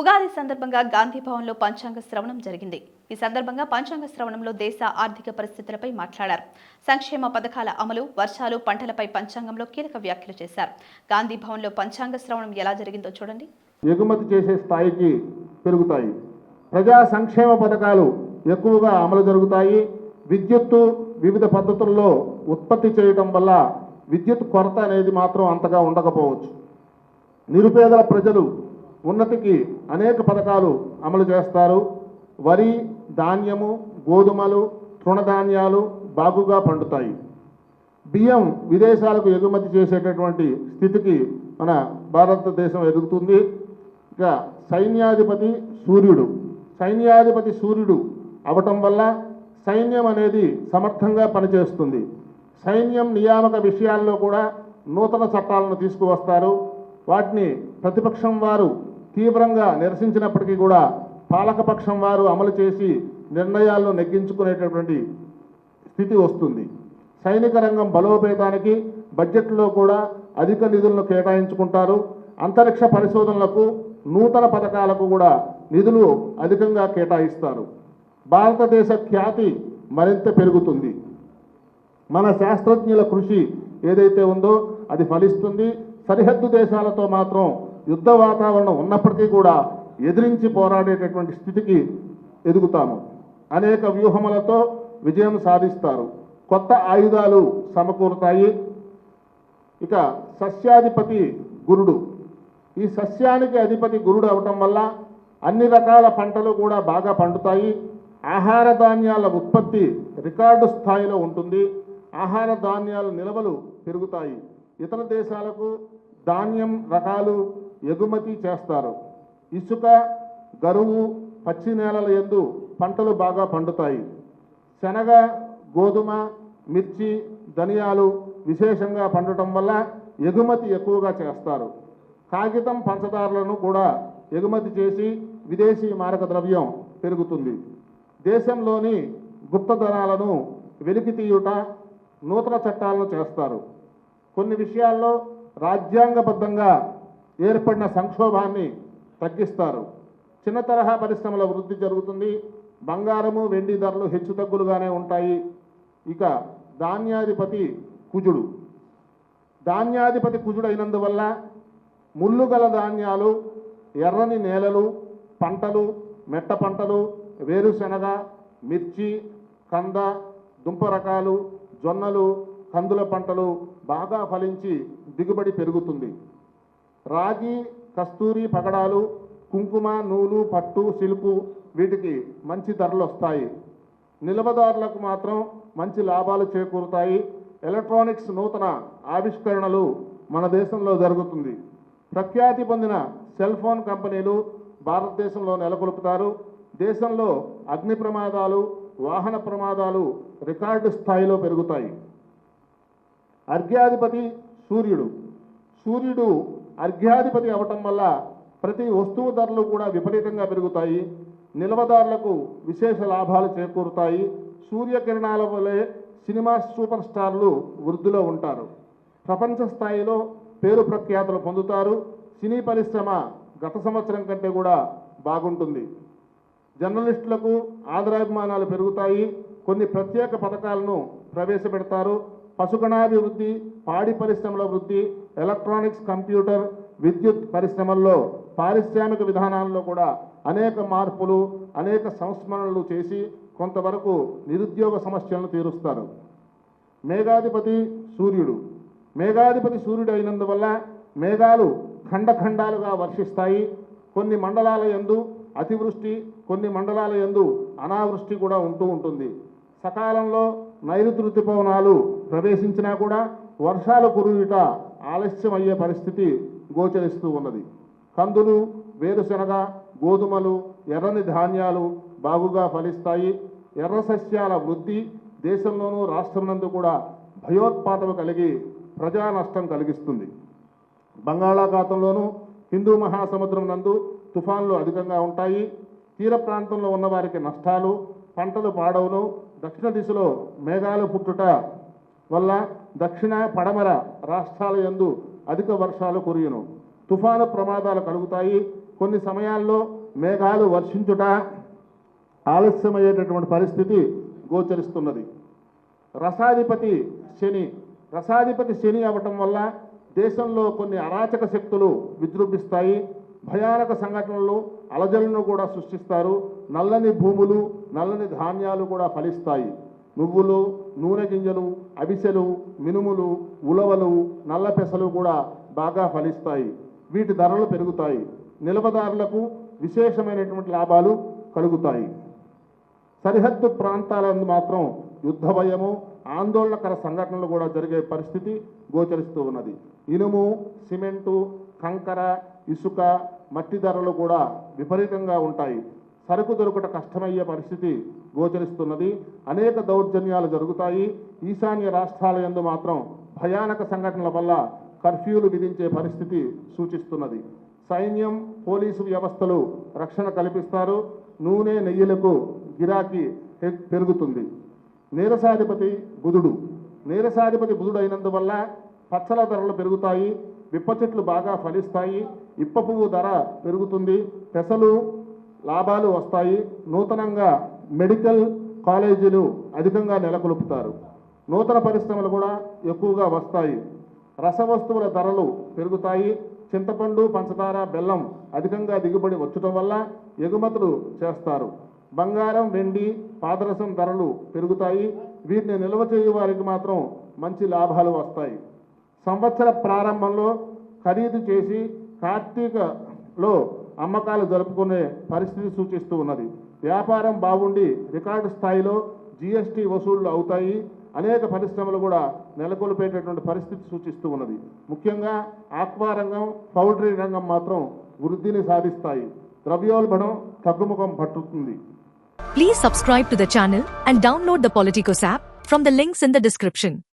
ఉగాది సందర్భంగా గాంధీ భవన్లో పంచాంగ శ్రవణం జరిగింది. ఈ సందర్భంగా పంచాంగ శ్రవణంలో దేశ ఆర్థిక పరిస్థితులపై మాట్లాడారు. సంక్షేమ పథకాల అమలు వర్షాలు పంటలపై పంచాంగంలో కీలక వ్యాఖ్యలు చేశారు. గాంధీ భవన్లో పంచాంగ శ్రవణం ఎలా జరిగిందో చూడండి. ఎగుమతి చేసే స్థాయికి పెరుగుతాయి. ప్రజా సంక్షేమ పథకాలు ఎక్కువగా అమలు జరుగుతాయి. విద్యుత్తు వివిధ పద్ధతుల్లో ఉత్పత్తి చేయటం వల్ల విద్యుత్ కొరత అనేది మాత్రం అంతగా ఉండకపోవచ్చు. నిరుపేదల ప్రజలు ఉన్నతికి అనేక పథకాలు అమలు చేస్తారు. వరి ధాన్యము గోధుమలు తృణధాన్యాలు బాగుగా పండుతాయి. బియ్యం విదేశాలకు ఎగుమతి చేసేటటువంటి స్థితికి మన భారతదేశం ఎదుగుతుంది. ఇక సైన్యాధిపతి సూర్యుడు. సైన్యాధిపతి సూర్యుడు అవటం వల్ల సైన్యం అనేది సమర్థంగా పనిచేస్తుంది. సైన్యం నియామక విషయాల్లో కూడా నూతన చట్టాలను తీసుకువస్తారు. వాటిని ప్రతిపక్షం వారు తీవ్రంగా నిరసించినప్పటికీ కూడా పాలకపక్షం వారు అమలు చేసి నిర్ణయాలను నెగ్గించుకునేటటువంటి స్థితి వస్తుంది. సైనిక రంగం బలోపేతానికి బడ్జెట్లో కూడా అధిక నిధులను కేటాయించుకుంటారు. అంతరిక్ష పరిశోధనలకు నూతన పథకాలకు కూడా నిధులు అధికంగా కేటాయిస్తారు. భారతదేశ ఖ్యాతి మరింత పెరుగుతుంది. మన శాస్త్రజ్ఞుల కృషి ఏదైతే ఉందో అది ఫలిస్తుంది. సరిహద్దు దేశాలతో మాత్రం యుద్ధ వాతావరణం ఉన్నప్పటికీ కూడా ఎదిరించి పోరాడేటటువంటి స్థితికి ఎదుగుతాము. అనేక వ్యూహములతో విజయం సాధిస్తారు. కొత్త ఆయుధాలు సమకూరుతాయి. ఇక సస్యాధిపతి గురుడు. ఈ సస్యానికి అధిపతి గురుడు అవటం వల్ల అన్ని రకాల పంటలు కూడా బాగా పండుతాయి. ఆహార ధాన్యాల ఉత్పత్తి రికార్డు స్థాయిలో ఉంటుంది. ఆహార ధాన్యాల నిల్వలు పెరుగుతాయి. ఇతర దేశాలకు ధాన్యం రకాలు ఎగుమతి చేస్తారు. ఇసుక గరువు పచ్చి నేలల ఎందు పంటలు బాగా పండుతాయి. శనగ గోధుమ మిర్చి ధనియాలు విశేషంగా పండటం వల్ల ఎగుమతి ఎక్కువగా చేస్తారు. కాగితం పంచదారులను కూడా ఎగుమతి చేసి విదేశీ మారక ద్రవ్యం పెరుగుతుంది. దేశంలోని గుప్తధనాలను వెలికి తీయుట నూతన చట్టాలను చేస్తారు. కొన్ని విషయాల్లో రాజ్యాంగబద్ధంగా ఏర్పడిన సంక్షోభాన్ని తగ్గిస్తారు. చిన్న తరహా పరిశ్రమల వృద్ధి జరుగుతుంది. బంగారము వెండి ధరలు హెచ్చుతగ్గులుగానే ఉంటాయి. ఇక ధాన్యాధిపతి కుజుడు. ధాన్యాధిపతి కుజుడు అయినందువల్ల ముళ్ళు గల ధాన్యాలు ఎర్రని నేలలు పంటలు మెట్ట పంటలు వేరుశనగ మిర్చి కంద దుంప రకాలు జొన్నలు కందుల పంటలు బాగా ఫలించి దిగుబడి పెరుగుతుంది. రాగి కస్తూరి పగడాలు కుంకుమ నూలు పట్టు సిల్కు వీటికి మంచి ధరలు వస్తాయి. నిల్వదారులకు మాత్రం మంచి లాభాలు చేకూరుతాయి. ఎలక్ట్రానిక్స్ నూతన ఆవిష్కరణలు మన దేశంలో జరుగుతుంది. ప్రఖ్యాతి పొందిన సెల్ ఫోన్ కంపెనీలు భారతదేశంలో నెలకొల్పుతారు. దేశంలో అగ్ని ప్రమాదాలు వాహన ప్రమాదాలు రికార్డు స్థాయిలో పెరుగుతాయి. అర్ఘ్యాధిపతి సూర్యుడు. సూర్యుడు అర్ఘ్యాధిపతి అవటం వల్ల ప్రతి వస్తువు ధరలు కూడా విపరీతంగా పెరుగుతాయి. నిల్వదారులకు విశేష లాభాలు చేకూరుతాయి. సూర్యకిరణాల వలె సినిమా సూపర్ స్టార్లు వృద్ధిలో ఉంటారు. ప్రపంచ స్థాయిలో పేరు ప్రఖ్యాతులు పొందుతారు. సినీ పరిశ్రమ గత సంవత్సరం కంటే కూడా బాగుంటుంది. జర్నలిస్టులకు ఆదరాభిమానాలు పెరుగుతాయి. కొన్ని ప్రత్యేక పథకాలను ప్రవేశపెడతారు. పశుగణాభివృద్ధి పాడి పరిశ్రమల వృద్ధి ఎలక్ట్రానిక్స్ కంప్యూటర్ విద్యుత్ పరిశ్రమల్లో పారిశ్రామిక విధానాల్లో కూడా అనేక మార్పులు అనేక సంస్మరణలు చేసి కొంతవరకు నిరుద్యోగ సమస్యలను తీరుస్తారు. మేఘాధిపతి సూర్యుడు. మేఘాధిపతి సూర్యుడు అయినందువల్ల మేఘాలు ఖండఖండాలుగా వర్షిస్తాయి. కొన్ని మండలాల యందు అతివృష్టి కొన్ని మండలాల యందు అనావృష్టి కూడా ఉంటూ ఉంటుంది. సకాలంలో నైరుతి ఋతుపవనాలు ప్రవేశించినా కూడా వర్షాలు కురుయుట ఆలస్యం అయ్యే పరిస్థితి గోచరిస్తూ ఉన్నది. కందులు వేరుశనగ గోధుమలు ఎర్రని ధాన్యాలు బాగుగా ఫలిస్తాయి. ఎర్ర సస్యాల వృద్ధి దేశంలోనూ రాష్ట్రం కూడా భయోత్పాదము కలిగి ప్రజా నష్టం కలిగిస్తుంది. బంగాళాఖాతంలోనూ హిందూ మహాసముద్రం నందు తుఫాన్లు అధికంగా ఉంటాయి. తీర ప్రాంతంలో ఉన్నవారికి నష్టాలు పంటలు పాడవును. దక్షిణ దిశలో మేఘాలు పుట్టుట వల్ల దక్షిణ పడమర రాష్ట్రాల యందు అధిక వర్షాలు కురియును. తుఫాను ప్రమాదాలు కలుగుతాయి. కొన్ని సమయాల్లో మేఘాలు వర్షించుట ఆలస్యమయ్యేటటువంటి పరిస్థితి గోచరిస్తున్నది. రసాధిపతి శని రసాధిపతి శని అవటం వల్ల దేశంలో కొన్ని అరాచక శక్తులు విజృంభిస్తాయి. భయానక సంఘటనలు అలజలను కూడా సృష్టిస్తారు. నల్లని భూములు నల్లని ధాన్యాలు కూడా ఫలిస్తాయి. నువ్వులు నూనె గింజలు అవిసెలు మినుములు ఉలవలు నల్ల పెసలు కూడా బాగా ఫలిస్తాయి. వీటి ధరలు పెరుగుతాయి. నిల్వదారులకు విశేషమైనటువంటి లాభాలు కలుగుతాయి. సరిహద్దు ప్రాంతాలందు మాత్రం యుద్ధ భయము ఆందోళనకర సంఘటనలు కూడా జరిగే పరిస్థితి గోచరిస్తూ ఉన్నది. ఇనుము సిమెంటు కంకర ఇసుక మట్టి ధరలు కూడా విపరీతంగా ఉంటాయి. సరుకు దొరుకుట కష్టమయ్యే పరిస్థితి గోచరిస్తున్నది. అనేక దౌర్జన్యాలు జరుగుతాయి. ఈశాన్య రాష్ట్రాల యందు మాత్రం భయానక సంఘటనల వల్ల కర్ఫ్యూలు విధించే పరిస్థితి సూచిస్తున్నది. సైన్యం పోలీసు వ్యవస్థలు రక్షణ కల్పిస్తారు. నూనె నెయ్యిలకు గిరాకీ పెరుగుతుంది. నీరసాధిపతి బుధుడు. నీరసాధిపతి బుధుడు అయినందువల్ల పచ్చల ధరలు పెరుగుతాయి. విప్ప చెట్లు బాగా ఫలిస్తాయి. ఇప్ప పువ్వు ధర పెరుగుతుంది. పెసలు లాభాలు వస్తాయి. నూతనంగా మెడికల్ కాలేజీలు అధికంగా నెలకొల్పుతారు. నూతన పరిశ్రమలు కూడా ఎక్కువగా వస్తాయి. రసవస్తువుల ధరలు పెరుగుతాయి. చింతపండు పంచదార బెల్లం అధికంగా దిగుబడి వచ్చటం వల్ల ఎగుమతులు చేస్తారు. బంగారం వెండి పాదరసం ధరలు పెరుగుతాయి. వీటిని నిల్వ చేయు వారికి మాత్రం మంచి లాభాలు వస్తాయి. సంవత్సర ప్రారంభంలో ఖరీదు చేసి కార్తీకలో అమ్మకాలు జరుపుకునే పరిస్థితి సూచిస్తూ ఉన్నది. వ్యాపారం బాగుండి రికార్డు స్థాయిలో జీఎస్టీ వసూళ్ళు అవుతాయి. అనేక పరిశ్రమలు కూడా నెలకొల్పేటటువంటి పరిస్థితి సూచిస్తూ ఉన్నది. ముఖ్యంగా ఆక్వా రంగం పౌల్ట్రీ రంగం మాత్రం వృద్ధిని సాధిస్తాయి. ద్రవ్యోల్బణం తగ్గుముఖం పట్టుతుంది. Please subscribe to the channel and download the Politicos app from the links in the description